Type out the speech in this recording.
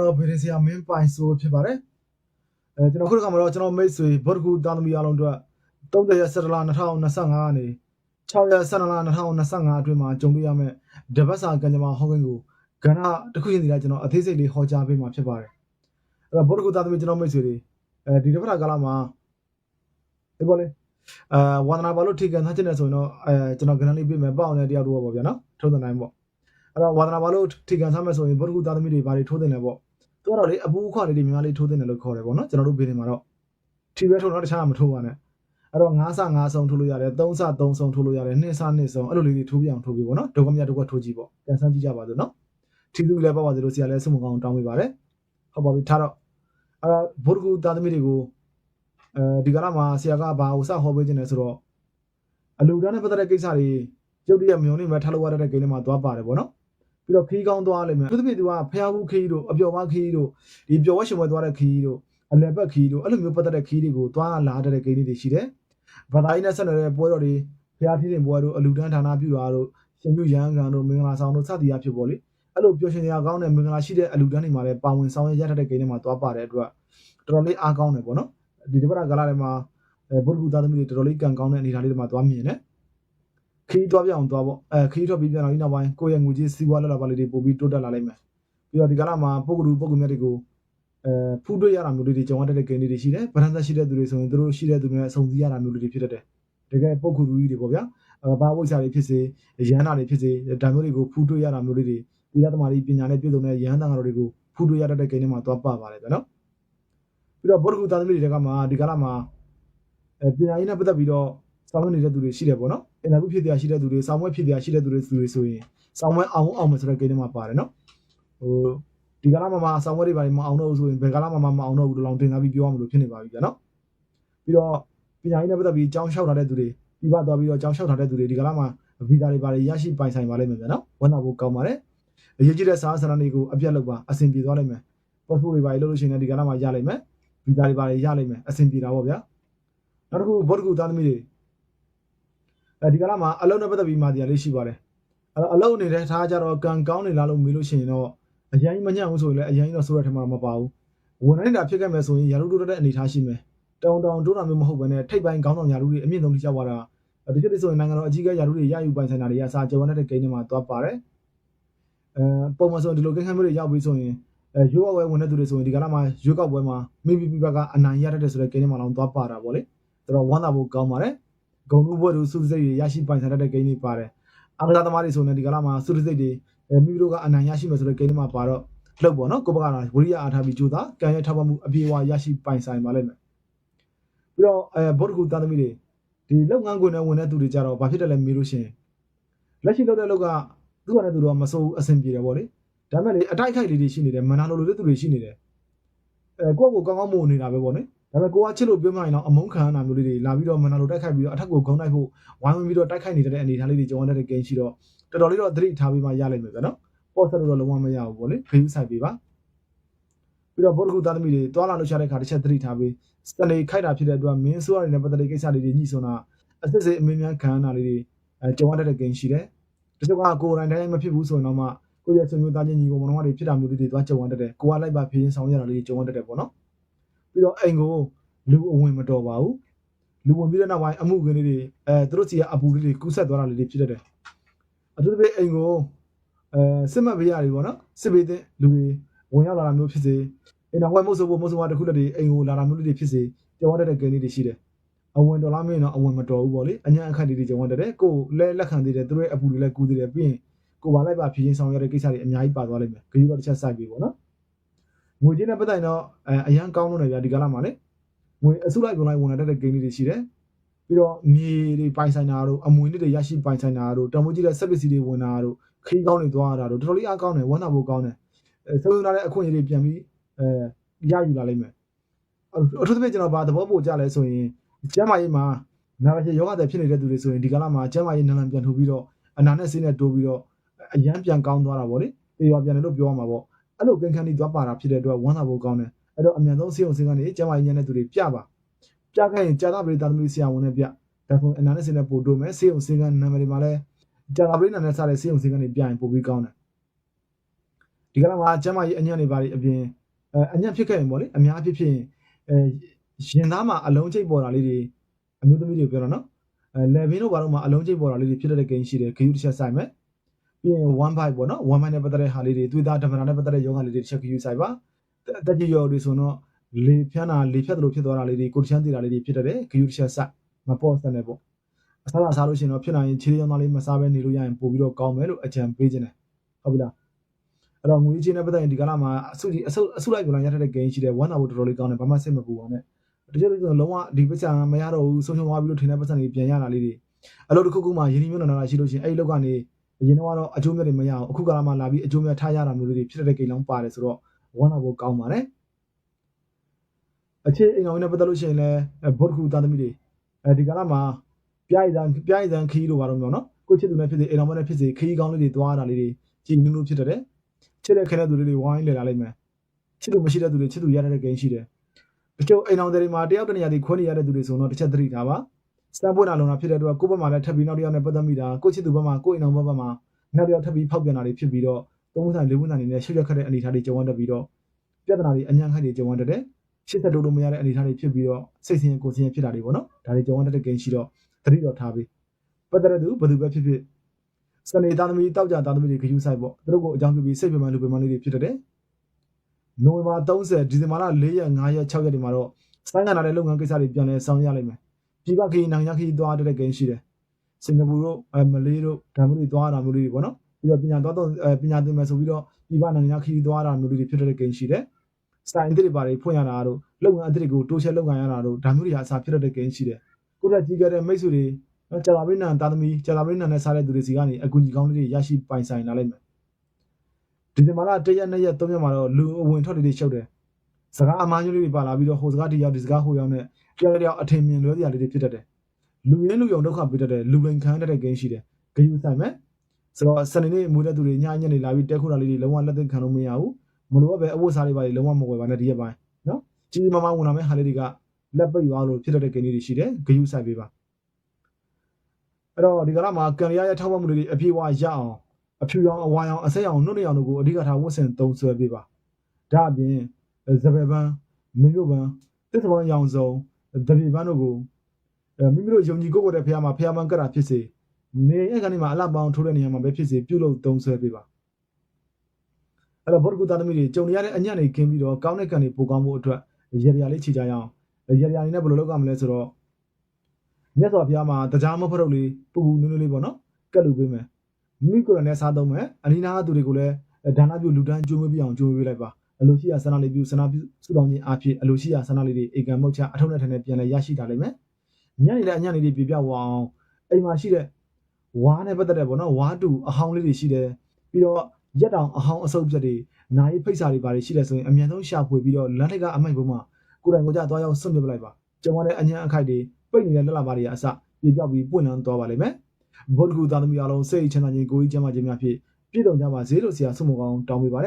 တော့ဗီဒီဆီယာမင်းပိုင်ဆိုဖြစ်ပါတယ်အဲကျွန်တော်ခုတစ်ခါမှာတော့ကျွန်တော်မိတ်ဆွေဘော့တကူတာသမီအားလုံးအတွက်30ရက်17လ2025ကနေ6ရက်12လ2025အတွင်းမှာကြုံတွေ့ရမယ့်ဒဘတ်စာကန်ကြမှာဟောကင်းကိုကဏ္ဍတစ်ခုချင်းစီတိုင်းကျွန်တော်အသေးစိတ်လေးဟောကြားပေးမှာဖြစ်ပါတယ်အဲ့တော့ဘော့တကူတာသမီကျွန်တော်မိတ်ဆွေတွေအဲဒီတစ်ဖက်ကကာလမှာဒီပေါ်လေအဲဝန္ဒနာဘာလို့ထိကန်ထားချင်တယ်ဆိုရင်တော့အဲကျွန်တော်ကဏ္ဍလေးပြမယ်ပေါ့အောင်လည်းတရားတော့ပေါ့ဗျာနော်ထုံးတဲ့နိုင်ပေါ့ အဲ့တော့ဝါသနာဘာလို့ထိကန်စားမယ်ဆိုရင်ဘုဒ္ဓဂုသားသမီးတွေဘာတွေထိုးတင်လဲပေါ့သူကတော့လေအပူအခွာလေးတွေများလေးထိုးတင်တယ်လို့ခေါ်တယ်ပေါ့နော်ကျွန်တော်တို့ဘေးတွေမှာတော့ထီပဲထိုးတော့တခြားမထိုးပါနဲ့အဲ့တော့9ဆ9ဆုံထိုးလို့ရတယ်3ဆ3ဆုံထိုးလို့ရတယ်2ဆ2ဆုံအဲ့လိုလေးတွေထိုးပြအောင်ထိုးပြပေါ့နော်ဒုက္ခမြတ်ဒုက္ခထိုးကြည့်ပေါ့ပြန်ဆန်းကြည့်ကြပါစို့နော်ထီသူလည်းပေါ့ပါစေလို့ဆရာလည်းဆုမကောင်းတောင်းပေးပါတယ်ဟုတ်ပါပြီထားတော့အဲ့တော့ဘုဒ္ဓဂုသားသမီးတွေကိုအဲဒီကလာမှာဆရာကဘာဥစားဟောပေးခြင်းလဲဆိုတော့အလူတန်းနဲ့ပတ်သက်တဲ့ကိစ္စတွေရုပ်တရက်မျိုးနေမှာထားလို့ရတဲ့ကိန်းတွေမှာသွားပါတယ်ပေါ့နော် ပြီးတော့ခီးကောင်းသွားလိမ့်မယ်သူတပြည့်သူကဖျားဘူးခီးတို့အပျော်မခီးတို့ဒီပျော်ဝဲရှင်ဝဲသွားတဲ့ခီးတို့အလယ်ဘက်ခီးတို့အဲ့လိုမျိုးပတ်သက်တဲ့ခီးတွေကိုသွားလာတဲ့ဂိမ်းတွေရှိတယ်။ဘာသာရေးနဲ့ဆက်နွယ်တဲ့ပွဲတော်တွေဖျားထင်းတင်ပွဲတို့အလူတန်းဌာနပြုတာတို့ရှင်ပြုရန်ကန်တို့မင်္ဂလာဆောင်တို့စသည်အဖြစ်ပေါ့လေအဲ့လိုပျော်ရွှင်စရာကောင်းတဲ့မင်္ဂလာရှိတဲ့အလူတန်းတွေမှာလည်းပါဝင်ဆောင်ရွက်ရတဲ့ဂိမ်းတွေမှာသွားပါတဲ့အတွက်တော်တော်လေးအားကောင်းတယ်ပေါ့နော်ဒီတစ်ပတ်ကလာထဲမှာအဲဘုဒ္ဓဂုသားသမီးတွေတော်တော်လေးကံကောင်းတဲ့အနေအထားလေးတွေမှာသွားမြင်တယ် ခီးသွားပြအောင်သွားပေါ့အဲခီးထွက်ပြီးပြန်လာပြီးနောက်ပိုင်းကိုယ့်ရဲ့ငွေကြေးစီးပွားလက်လာပါလေးတွေပို့ပြီးတိုးတက်လာလိမ့်မယ်ပြီးတော့ဒီကလာမှာပုဂ္ဂလူပုဂ္ဂိုလ်မြတ်တွေကိုအဲဖူးတွေ့ရတာမျိုးလေးတွေကြောင်းတက်တဲ့ဂိမ်းလေးတွေရှိတယ်ဗရန်သက်ရှိတဲ့သူတွေဆိုရင်သူတို့ရှိတဲ့သူတွေနဲ့အဆုံစည်းရတာမျိုးလေးတွေဖြစ်တတ်တယ်တကယ်ပုဂ္ဂိုလ်ကြီးတွေပေါ့ဗျာအဲဘာဝိဇ္ဇာတွေဖြစ်စေရဟန္တာတွေဖြစ်စေဒါမျိုးတွေကိုဖူးတွေ့ရတာမျိုးလေးတွေဒီသမားတွေပညာနဲ့ပြည့်စုံတဲ့ရဟန္တာတော်တွေကိုဖူးတွေ့ရတဲ့ဂိမ်းတွေမှာသွားပါပါတယ်ဗျာနော်ပြီးတော့ဗုဒ္ဓဂုသားသမီးတွေကမှဒီကလာမှာအဲပညာရေးနဲ့ပတ်သက်ပြီးတော့ ဆောင်ရွက်နေတဲ့သူတွေရှိတယ်ပေါ့နော်အင်တာဗျူးဖြစ်တရားရှိတဲ့သူတွေဆောင်ရွက်ဖြစ်တရားရှိတဲ့သူတွေသူတွေဆိုရင်ဆောင်ရွက်အောင်အောင်မယ်ဆိုတဲ့ကိန်းထဲမှာပါတယ်နော်ဟိုဒီကလာမှာမဆောင်ရွက်တွေပါမအောင်တော့ဘူးဆိုရင်ဘယ်ကလာမှာမအောင်တော့ဘူးလို့လောင်တင်ကားပြီးပြောရမလို့ဖြစ်နေပါပြီဗျာနော်ပြီးတော့ပညာရေးနဲ့ပတ်သက်ပြီးကြောင်းလျှောက်ထားတဲ့သူတွေပြီးပါသွားပြီးတော့ကြောင်းလျှောက်ထားတဲ့သူတွေဒီကလာမှာဗီဇာတွေပါရရှိပိုင်ဆိုင်ပါလိမ့်မယ်ဗျာနော်ဝန်တော်ဖို့ကောင်းပါတယ်အရေးကြီးတဲ့စာစရဏတွေကိုအပြတ်လုပ်ပါအဆင်ပြေသွားလိမ့်မယ် passport တွေပါလို့လို့ရှိရင်ဒီကလာမှာရလိမ့်မယ်ဗီဇာတွေပါရလိမ့်မယ်အဆင်ပြေတာပေါ့ဗျာနောက်တစ်ခုဘော့တကူသားသမီးတွေ အဲဒီကလာမှာအလုံးနဲ့ပတ်သက်ပြီးမာတရားလေးရှိပါတယ်အဲ့တော့အလုံးနေတဲ့ထားကြတော့ကံကောင်းနေလားလို့မေးလို့ရှိရင်တော့အရင်မညံ့ဘူးဆိုရင်လည်းအရင်တော့ဆိုရတဲ့မှာမပါဘူးဝန်နိုင်တာဖြစ်ခဲ့မယ်ဆိုရင်ရာလူတိုးတဲ့အနေထားရှိမယ်တောင်တောင်တိုးတာမျိုးမဟုတ်ဘဲနဲ့ထိပ်ပိုင်းခေါင်းဆောင်ရာလူတွေအမြင့်ဆုံးထိရောက်သွားတာဒီကိစ္စဆိုရင်နိုင်ငံတော်အကြီးအကဲရာလူတွေရယူပိုင်ဆိုင်တာတွေကစာကြောတဲ့ဂိမ်းတွေမှာသွားပါတယ်အဲပုံမှန်ဆိုဒီလိုကိန်းခမ်းမျိုးတွေရောက်ပြီးဆိုရင်အဲရွေးကောက်ပွဲဝင်တဲ့သူတွေဆိုရင်ဒီကလာမှာရွေးကောက်ပွဲမှာမိမိပြပကအနိုင်ရတတ်တဲ့ဆိုတဲ့ဂိမ်းတွေမှာတော့သွားပါတာပေါ့လေတော်တော်ဝမ်းသာဖို့ကောင်းပါတယ် ဂုံလူဘွဲ့တို့စုစစိတ်တွေရရှိပိုင်ဆိုင်တဲ့ဂိမ်းတွေပါတယ်အမကသမားတွေဆိုနေဒီကလာမှာစုစစိတ်တွေအဲမိမိတို့ကအနိုင်ရရှိမယ်ဆိုတဲ့ဂိမ်းတွေမှာပါတော့လောက်ပေါ့နော်ကိုဘကတော့ဝိရိယအားထားပြီးကြိုးစားကံရထောက်ပံ့မှုအပြေအဝရရှိပိုင်ဆိုင်ပါလိမ့်မယ်ပြီးတော့အဲဗုဒ္ဓဂုသားသမီးတွေဒီလောက်ငန်းကိုနဲ့ဝင်တဲ့သူတွေကြတော့ဘာဖြစ်တယ်လဲမေးလို့ရှိရင်လက်ရှိလောက်တဲ့လောက်ကသူကလည်းသူတို့ကမစိုးအဆင်ပြေတယ်ပေါ့လေဒါမဲ့လေအတိုက်ခိုက်လေးတွေရှိနေတယ်မနာလိုလိုတဲ့သူတွေရှိနေတယ်အဲကိုယ့်ကိုယ်ကောင်းကောင်းမို့နေတာပဲပေါ့လေ ဒါပေမဲ့ကိုကချစ်လို့ပြောမှရင်တော့အမုန်းခံရတာမျိုးလေးတွေလာပြီးတော့မနာလိုတိုက်ခိုက်ပြီးတော့အထက်ကိုဂုံတိုက်ဖို့ဝိုင်းဝန်းပြီးတော့တိုက်ခိုက်နေတဲ့အနေအထားလေးတွေကြုံရတဲ့ဂိမ်းရှိတော့တော်တော်လေးတော့သတိထားပြီးမှရလိမ့်မယ်ဗျာနော်ပေါ့ဆက်လို့တော့လုံးဝမရဘူးပေါ့လေဖေးဥဆိုင်ပေးပါပြီးတော့ဘောဓဂုသားသမီးတွေတွာလာလို့ရှာတဲ့ခါတစ်ချက်သတိထားပြီးစနေခိုက်တာဖြစ်တဲ့အတွက်မင်းဆိုးရတဲ့ပတ်သက်တဲ့ကိစ္စလေးတွေညှိဆိုတာအစစ်စစ်အမင်းများခံရတာလေးတွေအဲကြုံရတဲ့ဂိမ်းရှိတယ်တချို့ကကိုယ်တိုင်တိုင်းမဖြစ်ဘူးဆိုရင်တော့မှကိုယ့်ရဲ့ဆွေမျိုးသားချင်းညီကိုမောင်နှမတွေဖြစ်တာမျိုးလေးတွေတွားကြုံရတတ်တယ်ကိုကလိုက်ပါဖေးရင်ဆောင်ရတာလေးတွေကြုံရတတ်တယ်ပေါ့နော် ပြီးတော့အိမ်ကိုလူအဝင်မတော်ပါဘူးလူဝင်ပြီးတဲ့နောက်ပိုင်းအမှုခင်းလေးတွေအဲသူတို့စီကအပူလေးတွေကူးဆက်သွားတာလေးတွေဖြစ်တတ်တယ်အထူးသဖြင့်အိမ်ကိုအဲစစ်မှတ်ပေးရတယ်ပေါ့နော်စစ်ပေးတဲ့လူတွေဝင်ရောက်လာတာမျိုးဖြစ်စေအိမ်တော်ဝဲမုတ်ဆိုးဖို့မုတ်ဆိုးဝါတစ်ခုလက်တွေအိမ်ကိုလာတာမျိုးလေးတွေဖြစ်စေကြောက်ရတဲ့ဂိမ်းလေးတွေရှိတယ်အဝင်တော်လားမင်းတော့အဝင်မတော်ဘူးပေါ့လေအညာအခက်လေးတွေကြောက်ရတယ်ကိုလဲလက်ခံသေးတယ်သူတို့ရဲ့အပူတွေလည်းကူးသေးတယ်ပြီးရင်ကိုပါလိုက်ပါဖြည့်ချင်းဆောင်ရတဲ့ကိစ္စတွေအများကြီးပါသွားလိမ့်မယ်ဂိမ်းတော့တစ်ချက်စိုက်ပြီပေါ့နော် ငွေချင်းနဲ့ပတ်သက်ရင်တော့အဲအရန်ကောင်းလို့နေပြဒီကလာမှာလေငွေအစုလိုက်ပုံလိုက်ဝင်လာတဲ့ဂိမ်းလေးတွေရှိတယ်ပြီးတော့မြေတွေပိုင်ဆိုင်တာတို့အမွေနှစ်တွေရရှိပိုင်ဆိုင်တာတို့တမိုးကြီးတဲ့ဆက်ပစ္စည်းတွေဝင်တာတို့ခီးကောင်းတွေသွားတာတို့တော်တော်လေးအားကောင်းတယ်ဝမ်းသာဖို့ကောင်းတယ်အဲဆုံးယူလာတဲ့အခွင့်အရေးတွေပြန်ပြီးအဲရယူလာလိမ့်မယ်အထူးသဖြင့်ကျွန်တော်ဗာသဘောပို့ကြလဲဆိုရင်ကျမ်းမာရေးမှာနာရယောဂတဲ့ဖြစ်နေတဲ့သူတွေဆိုရင်ဒီကလာမှာကျမ်းမာရေးနလန်ပြန်ထုတ်ပြီးတော့အနာနဲ့ဆေးနဲ့တိုးပြီးတော့အရန်ပြန်ကောင်းသွားတာဗောလေအေးပါပြန်တယ်လို့ပြောရမှာဗော အဲ့လိုကင်းခန်းကြီးသွားပါတာဖြစ်တဲ့အတွက်ဝမ်းသာဖို့ကောင်းတယ်အဲ့တော့အမြန်ဆုံးဆေးရုံဆေးကနေကျန်းမာရေးညံ့တဲ့သူတွေပြပါပြခဲ့ရင်ကြာတာပရိသတ်သမီးဆရာဝန်နဲ့ပြဒါဆိုအနာနဲ့စင်နဲ့ပို့တို့မယ်ဆေးရုံဆေးကနာမည်တွေမှာလည်းကြာတာပရိနာနဲ့စတဲ့ဆေးရုံဆေးကနေပြရင်ပို့ပြီးကောင်းတယ်ဒီကနေ့မှာကျမ်းမာရေးအညံ့နေပါလိအပြင်အဲအညံ့ဖြစ်ခဲ့ရင်ပေါ့လေအများဖြစ်ဖြစ်အဲရင်သားမှာအလုံးချိတ်ပေါ်တာလေးတွေအမျိုးသမီးတွေပြောတာနော်အဲလေဘင်းတို့ဘာလို့မှအလုံးချိတ်ပေါ်တာလေးတွေဖြစ်တဲ့ကိန်းရှိတယ်ဂယူတစ်ချက်ဆိုင်မယ် ပြီးရင်1 byte ပေါ့နော်1 byte နဲ့ပတ်သက်တဲ့ဟာလေးတွေသွေးသားဓမ္မတာနဲ့ပတ်သက်တဲ့ယောဂလေးတွေတစ်ချက်ဂယူဆိုင်ပါအတက်ကြီးရောတွေဆိုတော့လေဖြန်းတာလေဖြတ်တယ်လို့ဖြစ်သွားတာလေးတွေကိုယ်ချမ်းသေးတာလေးတွေဖြစ်တဲ့ဂယူတစ်ချက်ဆိုင်မပေါ့စတဲ့ပေါ့အစားလာစားလို့ရှိရင်တော့ဖြစ်နိုင်ရင်ခြေရောင်းသားလေးမစားဘဲနေလို့ရရင်ပို့ပြီးတော့ကောင်းမယ်လို့အကြံပေးခြင်းတယ်ဟုတ်ပြီလားအဲ့တော့ငွေချင်းနဲ့ပတ်သက်ရင်ဒီကလာမှာအစုကြီးအစုအစုလိုက်ပြန်လာရတဲ့ gain ရှိတယ်ဝမ်းသာဖို့တော်တော်လေးကောင်းတယ်ဘာမှစိတ်မပူပါနဲ့တကယ်လို့ဆိုလုံးဝဒီပတ်စံမရတော့ဘူးဆုံးရှုံးသွားပြီးလို့ထင်တဲ့ပတ်စံတွေပြန်ရတာလေးတွေအလုပ်တစ်ခုခုမှရင်းနှီးမြှုပ်နှံတာရှိလို့ရှိရင်အဲ့ဒီလောက်ကနေ အရင်တော့အကျိုးမြတ်တွေမရအောင်အခုကလာမှလာပြီးအကျိုးမြတ်ထားရတာမျိုးတွေဖြစ်တဲ့ gain လောင်းပါတယ်ဆိုတော့ဝမ်းသာဖို့ကောင်းပါတယ်အခြေအိမ်အောင်နဲ့ပတ်သက်လို့ရှိရင်လည်းဘုတ်ခုသားသမီးတွေအဲဒီကလာမှာပြိုင်တန်ပြိုင်တန်ခီးလို့ပါတော့မျိုးနော်ကိုချစ်သူနဲ့ဖြစ်စေအိမ်အောင်နဲ့ဖြစ်စေခီးကောင်းလေးတွေသွားတာလေးတွေကြည်နူးနူးဖြစ်တဲ့ချစ်တဲ့ခဲတဲ့သူတွေဝိုင်းလေလာလိုက်မယ်ချစ်သူမရှိတဲ့သူတွေချစ်သူရတဲ့ကိန်းရှိတယ်တချို့အိမ်အောင်တွေမှာတယောက်တနေရာဒီခွဲနေရတဲ့သူတွေဆိုတော့တစ်ချက်သတိထားပါ စတန်ပွင့်လာလုံးတာဖြစ်တဲ့အတွက်ကိုယ့်ဘက်မှာလည်းထပ်ပြီးနောက်တစ်ယောက်နဲ့ပတ်သက်မိတာကိုယ့်ချစ်သူဘက်မှာကိုယ့်အိမ်အောင်ဘက်မှာနောက်တစ်ယောက်ထပ်ပြီးဖောက်ပြန်တာတွေဖြစ်ပြီးတော့သုံးဝန်ဆိုင်လေးဝန်ဆိုင်တွေနဲ့ရှုပ်ရက်ခတ်တဲ့အနေအထားတွေကြုံရတတ်ပြီးတော့ပြဿနာတွေအញ្ញံခိုက်တွေကြုံရတတ်တယ်ရှစ်သက်တိုးလို့မရတဲ့အနေအထားတွေဖြစ်ပြီးတော့စိတ်ဆင်းရဲကိုယ်ဆင်းရဲဖြစ်တာတွေပေါ့နော်ဒါတွေကြုံရတတ်တဲ့ကိန်းရှိတော့သတိတော်ထားပြီးပတ်သက်တဲ့သူဘယ်သူပဲဖြစ်ဖြစ်စနေသားသမီးတောက်ကြသားသမီးတွေဂယူဆိုင်ပေါ့သူတို့ကိုအကြောင်းပြုပြီးစိတ်ပြမလူပြမလေးတွေဖြစ်တဲ့နိုဝင်ဘာ30ဒီဇင်ဘာလ4ရက်5ရက်6ရက်ဒီမှာတော့စိုင်းကနာတဲ့လုပ်ငန်းကိစ္စတွေပြန်လည်ဆောင်ရွက်ရလိမ့်မယ် ပြည်ပခရီးနိုင်ငံခရီးသွားတဲ့ကိန်းရှိတယ်စင်ကာပူတို့အဲမလေးတို့ဒါမျိုးတွေသွားတာမျိုးတွေပေါ့နော်ပြီးတော့ပညာသွားတော့ပညာသင်မယ်ဆိုပြီးတော့ပြည်ပနိုင်ငံခရီးသွားတာမျိုးတွေဖြစ်တဲ့ကိန်းရှိတယ်စတိုင်တွေပါတွေဖွင့်ရတာတို့လုပ်ငန်းအသစ်တွေကိုတိုးချဲ့လုပ်ငန်းရတာတို့ဒါမျိုးတွေအစားဖြစ်တဲ့ကိန်းရှိတယ်ကိုယ့်တက်ကြီးခဲ့တဲ့မိတ်ဆွေတွေနော်ကြာလာပိနန်သားသမီးကြာလာပိနန်နဲ့စားတဲ့သူတွေစီကနေအကူကြီးကောင်းလေးတွေရရှိပိုင်ဆိုင်လာလိမ့်မယ်ဒီဇင်ဘာလ1ရက်2ရက်3ရက်မှာတော့လူအဝင်ထွက်တွေရှုပ်တယ်စကားအမားကြီးလေးတွေပါလာပြီးတော့ဟိုစကားဒီရောက်ဒီစကားဟိုရောက်နဲ့ ကြောက်ကြောက်အထင်မြင်လွဲစရာလေးတွေဖြစ်တတ်တယ်လူရင်းလူယုံဒုက္ခပေးတတ်တယ်လူလိန်ခံတတ်တဲ့ဂိမ်းရှိတယ်ဂိမ်းဆိုင်မယ်ဆိုတော့စနေနေ့မူတဲ့သူတွေညညနေလာပြီးတက်ခုတာလေးတွေလုံးဝလက်သင့်ခံလို့မရဘူးမလို့ပဲအဝတ်စားလေးပါလေးလုံးဝမဝယ်ပါနဲ့ဒီရက်ပိုင်းနော်ကြီးကြီးမားမားဝင်လာမယ့်ဟာလေးတွေကလက်ပိတ်သွားလို့ဖြစ်တတ်တဲ့ဂိမ်းလေးတွေရှိတယ်ဂိမ်းဆိုင်ပေးပါအဲ့တော့ဒီကလာမှာကန်ရရထောက်ပံ့မှုတွေအပြည့်အဝရအောင်အဖြူရောင်အဝါရောင်အဆက်ရောင်နှုတ်နေရောင်တို့ကိုအဓိကထားဝတ်ဆင်သုံးဆွဲပေးပါဒါအပြင်ဇပယ်ပန်းမင်းတို့ပန်းတစ်သဘောရောင်စုံ တပြေပန်းတို့ကိုအဲမိမိတို့ယုံကြည်ကိုယ်ကိုယ်တဲ့ဖះမှာဖះမန်းကတာဖြစ်စေနေအဲ့ကနေမှာအလှပောင်းထိုးတဲ့နေရာမှာပဲဖြစ်စေပြုလုပ်သုံးဆွဲပေးပါအဲ့တော့ဘောဓကုသားသမီးတွေကြုံရတဲ့အညံ့တွေခင်းပြီးတော့ကောင်းတဲ့ကံတွေပိုကောင်းဖို့အတွက်ရရလေးခြေကြရအောင်ရရလေးနဲ့ဘယ်လိုလုပ်ရမလဲဆိုတော့မြတ်စွာဘုရားမှာတရားမဖရုပ်လေးပူပူနွေးနွေးလေးပေါ့နော်ကတ်လူပေးမယ်မိမိကိုယ်တိုင်နဲ့စားသုံးမယ်အနိနာသူတွေကိုလည်းဒါနပြုလူတန်းကြိုးမပြအောင်ကြိုးပေးလိုက်ပါ အလိုရှိရာဆန္ဒလေးပြုဆန္ဒပြုစုတောင်းခြင်းအဖြစ်အလိုရှိရာဆန္ဒလေးတွေဧကံမုတ်ချအထုံးနဲ့ထန်နဲ့ပြန်လဲရရှိတာလိမ့်မယ်ညနေလည်းအညနေလေးပြပြဝအောင်အိမ်မှာရှိတဲ့ဝါးနဲ့ပတ်သက်တဲ့ပေါ့နော်ဝါးတူအဟောင်းလေးတွေရှိတယ်ပြီးတော့ရက်တောင်အဟောင်းအဆုပ်ပြက်တွေနာရီဖိတ်စာတွေပါတယ်ရှိတယ်ဆိုရင်အမြန်ဆုံးရှာဖွေပြီးတော့လမ်းထိပ်ကအမိုက်ဘုံမှာကိုယ်တိုင်ကိုယ်ကြသွားရောက်ဆွန့်ပြပလိုက်ပါကျန်တဲ့အညံအခိုက်တွေပိတ်နေတဲ့လက်လာပါတွေကအစပြေပြောက်ပြီးပွင့်လန်းသွားပါလိမ့်မယ်ဘုဒ္ဓဂုသားသမီးအလုံးစိတ်ချမ်းသာခြင်းကိုယ်ကြီးကျမ်းမာခြင်းများဖြင့်ပြည့်စုံကြပါစေလို့ဆရာဆုမကောင်းတောင်းပေးပါတယ်